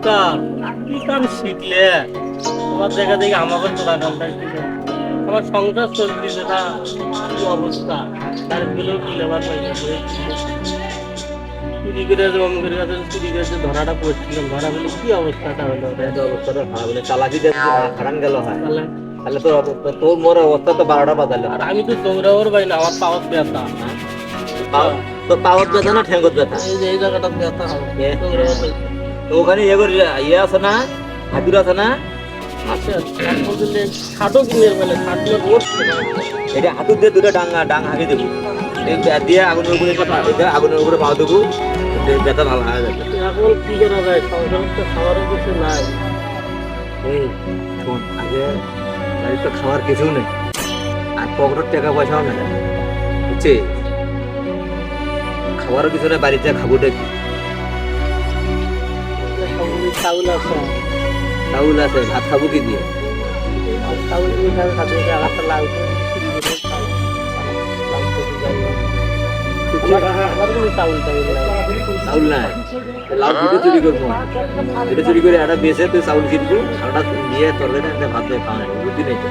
Doctor কি কাম শিখলে। তোমার জায়গা থেকে আমাকে তোলা কামটা শিখলে আমার সংসার চলতেছে না কি অবস্থা? তার কি লেবার পয়সা চুরি করে জমির কাছে চুরি করে ধরাটা পড়ছিলাম ধরা বলে কি অবস্থাটা হলো অবস্থাটা খারাপ মানে চালাকি হারান গেল হয় তাহলে? তো তো- তোর মোর অবস্থা তো বারোটা বাজালে। আর আমি তো দৌড়াবার পাই না আমার পাওয়ার ব্যথা। পাও- তো পাওয়ার ব্যথা না ঠ্যাঙ্গত ব্যথা? এই জায়গাটা ব্যথা হবে। তো ওখানে ইয়ে করে ইয়ে আছে না হাতুর আছে না? না এটা হাতুর দিয়ে দুটো ডাং ডাং হাঁকি দেবো। দিয়ে আগুনের উপরে এটা আগুনের উপরে পাও দেবো। ব্যথা ভালো হয়ে। যাবে এখন কি করা যায়? সংসার তো খাবারও কিছু নাই। এই শোন আগে বাড়িতে খাওয়ার কিছু নেই। আর পকেটের টাকা পয়সাও নেই। বুঝছি খাবারও কিছু নেই বাড়িতে খাব দেখি সঙ্গে চাউল আছে। চাউল আছে ভাত খাব কি দিয়ে? চাউল দিয়ে খাবে খাবে আলাদা লাউ। চাউল নাই। লাউ দুটো চুরি করব। দুটো চুরি করে একটা বেছে তুই চাউল কিনবো আটা নিয়ে তরকারি একটা ভাত দিয়ে খাওয়া বুদ্ধি নেই না।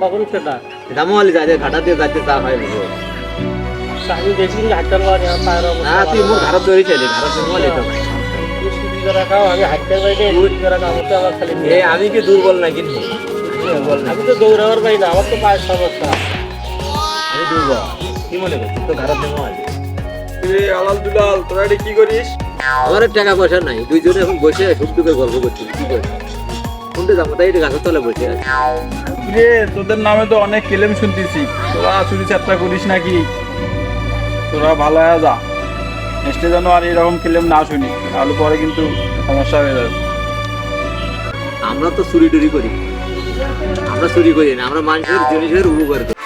কখন সেটা? দামও আলি যায় ঘাটা দিয়ে যাইতে চা হয় আমি দেখি হাঁটার বাড়ি আমার পায়ের অবস্থা না তুই মোর ঘাড়ত ধরে চাইলি ঘাড়ত নেমো আলি তো। তুই চুরি করে খাও আমি আমি কি দুর্বল না কিন্তু আমি তো দৌড়াবার পাই না আমার তো পায়ের সমস্যা। আমি দুর্বল। কি মনে করছিস? তো ঘাড়ত নেমো আলি আলাল দুলাল তোরা এটা কি করিস? আমার টাকা পয়সা নাই দুইজনে এখন বসে সুখ গল্প করছি কি করি শুনতে যাব তাই এটা গাছের তলে বসে আছে। রে তোদের নামে তো অনেক কেলেম শুনতেছি। তোরা চুরি চাপটা করিস নাকি? তোরা ভালো হয়ে যা। নেক্সটে যেন আর এরকম ফিল্ম না শুনি, তাহলে পরে কিন্তু সমস্যা হয়ে যাবে। আমরা তো চুরি টুরি করি। আমরা চুরি করি না, আমরা মানুষের জিনিসের উপকার করি।